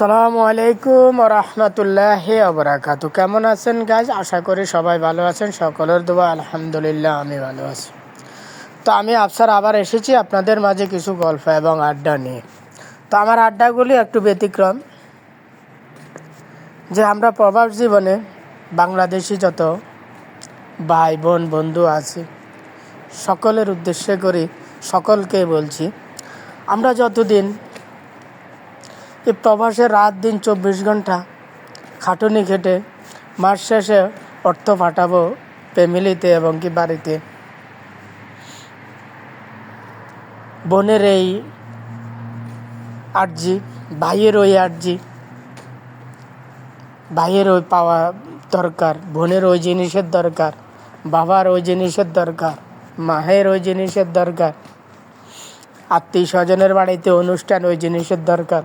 আসসালামু আলাইকুম রহমতুল্লাহ আবরাকাতু কেমন আছেন গাছ আশা করি সবাই ভালো আছেন। সকলের দোয়া, আলহামদুলিল্লাহ, আমি ভালো আছি। তো আমি আফসার আবার এসেছি আপনাদের মাঝে কিছু গল্প এবং আড্ডা নিয়ে। তো আমার আড্ডাগুলি একটু ব্যতিক্রম। যে আমরা প্রবাস জীবনে বাংলাদেশি যত ভাই বোন বন্ধু আছে, সকলের উদ্দেশ্যে করি সকলকে বলছি, আমরা যতদিন এই প্রবাসে রাত দিন চব্বিশ ঘণ্টা খাটুনি খেটে মাস শেষে অর্থ পাঠাবো ফ্যামিলিতে এবং কি বাড়িতে। বোনের এই আর্জি, ভাইয়ের ওই আর্জি, ভাইয়ের ওই পাওয়া দরকার, বোনের ওই জিনিসের দরকার, বাবার ওই জিনিসের দরকার, মায়ের ওই জিনিসের দরকার, আত্মীয় স্বজনের বাড়িতে অনুষ্ঠান ওই জিনিসের দরকার।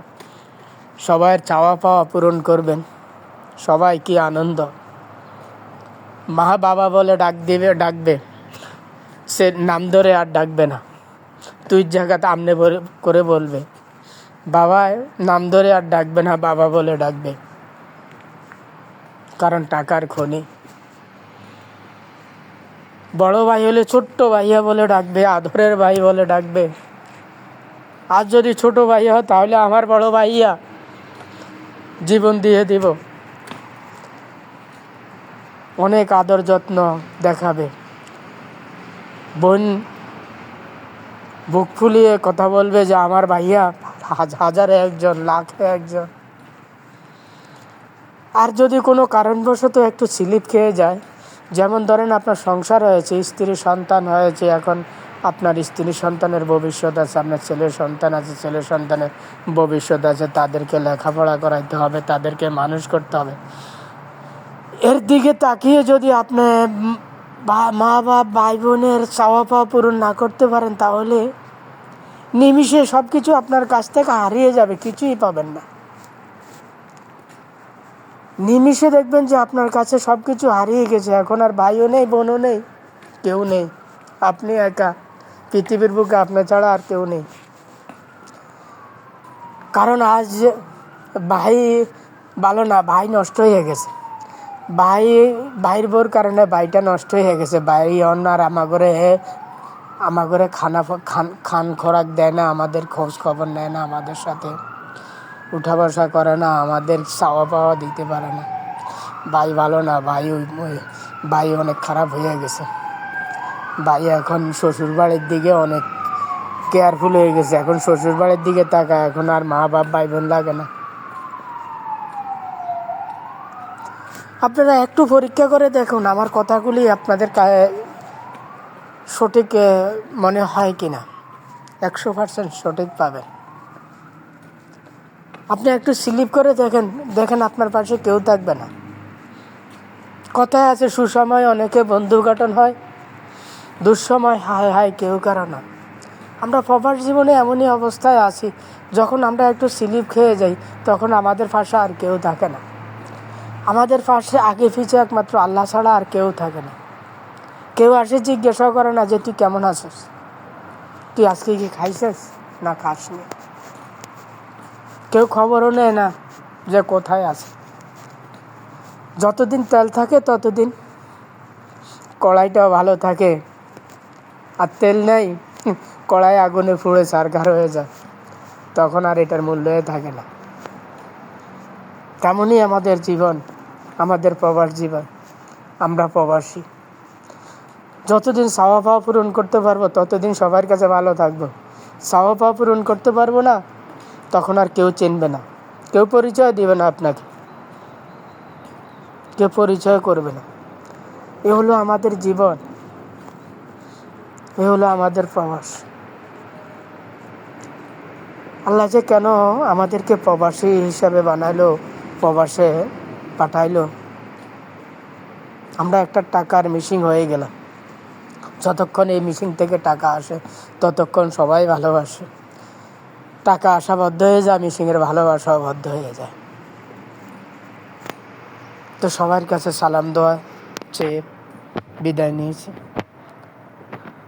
সবার চাওয়া পাওয়া পূরণ করবেন। সবাই কি আনন্দ? মা বাবা বলে ডাক দিবে, ডাকবে। সে নাম ধরে আর ডাকবে না। তুই জায়গাতে আমনে করে বলবে। বাবা নাম ধরে আর ডাকবে না, বাবা বলে ডাকবে। কারণ টাকার খনি। বড় ভাই হলে ছোট্ট ভাইয়া বলে ডাকবে, আদরের ভাই বলে ডাকবে। আর যদি ছোট ভাই হয়, তাহলে আমার বড় ভাইয়া। জীবন দিয়ে দিব। অনেক আদর যত্ন দেখাবে। বোন বুক ফুলিয়ে কথা বলবে যে, আমার ভাইয়া হাজ- হাজারে একজন, লাখে একজন। আর যদি কোনো কারণবশত একটু স্লিপ খেয়ে যায়, যেমন ধরেন আপনার সংসার হয়েছে, স্ত্রী, সন্তান হয়েছে, এখন আপনার স্ত্রী সন্তানের ভবিষ্যৎ আছে, আপনার ছেলের সন্তান আছে, ছেলের সন্তানের ভবিষ্যৎ আছে, তাদেরকে লেখাপড়া করাইতে হবে, তাদেরকে মানুষ করতে হবে। এর দিকে তাকিয়ে যদি আপনি মা বা ভাই বোনের চাওয়া পাওয়া পূরণ না করতে পারেন, তাহলে নিমিষে সব কিছু আপনার কাছ থেকে হারিয়ে যাবে, কিছুই পাবেন না। নিমিষে দেখবেন যে আপনার কাছে সব কিছু হারিয়ে গেছে, এখন আর ভাইও নেই, বোনও নেই, কেউ নেই। আপনি একা পৃথিবীর বুকে আপনার ছাড়া আর কেউ নেই। কারণ আজ ভাই ভালো না, ভাই নষ্ট হয়ে গেছে। ভাই, ভাইয়ের বোর কারণে ভাইটা নষ্ট হয়ে গেছে। ভাই অন্য আর আমাগরে আমাগরে খানা খান খান খোরাক দেয় না, আমাদের খোঁজ খবর নেয় না, আমাদের সাথে উঠা বসা করে না, আমাদের চাওয়া পাওয়া দিতে পারে না। ভাই ভালো না, ভাই ওই- ভাই অনেক খারাপ হয়ে গেছে। ভাই, এখন শ্বশুর বাড়ির দিকে অনেক কেয়ারফুল হয়ে গেছে। এখন শ্বশুর বাড়ির দিকে তাকায়, এখন আর মা বাপ ভাই বোন লাগে না। আপনারা একটু পরীক্ষা করে দেখুন, আমার কথাগুলি আপনাদের সঠিক মনে হয় কি না একশো পার্সেন্ট সঠিক পাবেন। আপনি একটু স্লিপ করে দেখেন দেখেন আপনার পাশে কেউ থাকবে না। কথায় আছে, সুসময় অনেকে বন্ধু গঠন হয়। দুঃসময় হায় হায় কেউ কারও না। আমরা প্রবাস জীবনে এমনই অবস্থায় আছি, যখন আমরা একটু স্লিপ খেয়ে যাই, তখন আমাদের পাশে আর কেউ থাকে না। আমাদের পাশে আগে পিছে একমাত্র আল্লাহ ছাড়া আর কেউ থাকে না। কেউ আসে জিজ্ঞাসা করে না যে, তুই কেমন আছিস? তুই আজকে কি খাইছিস না খাসনি? কেউ খবরও নেয় না যে, কোথায় আছে। যতদিন তেল থাকে, ততদিন কড়াইটাও ভালো থাকে। আর তেল নেই, কড়াই আগুনে পুড়ে সারকার হয়ে যায়। তখন আর এটার মূল্যই থাকে না। তেমনই আমাদের জীবন, আমাদের প্রবাস জীবন। আমরা প্রবাসী। যতদিন সাওয়া পাওয়া পূরণ করতে পারব, ততদিন সবার কাছে ভালো থাকব। সাওয়া পাওয়া পূরণ করতে পারব না, তখন আর কেউ চিনবে না। কেউ পরিচয় দিবে না আপনাকে। কেউ পরিচয় করবে না। এ হলো আমাদের জীবন। এ হলো আমাদের প্রবাস। আল্লাহ যে কেন আমাদেরকে প্রবাসী হিসাবে বানাইলো, প্রবাসে পাঠাইলো? আমরা একটা টাকার মিশিং হয়ে গেলাম। যতক্ষণ এই মিশিং থেকে টাকা আসে, ততক্ষণ সবাই ভালোবাসে। টাকা আসা বদ্ধ হয়ে যায় মিশিংয়ের ভালোবাসা বদ্ধ হয়ে যায়। তো সবার কাছে সালাম দেওয়া চেয়ে বিদায় নিয়েছি।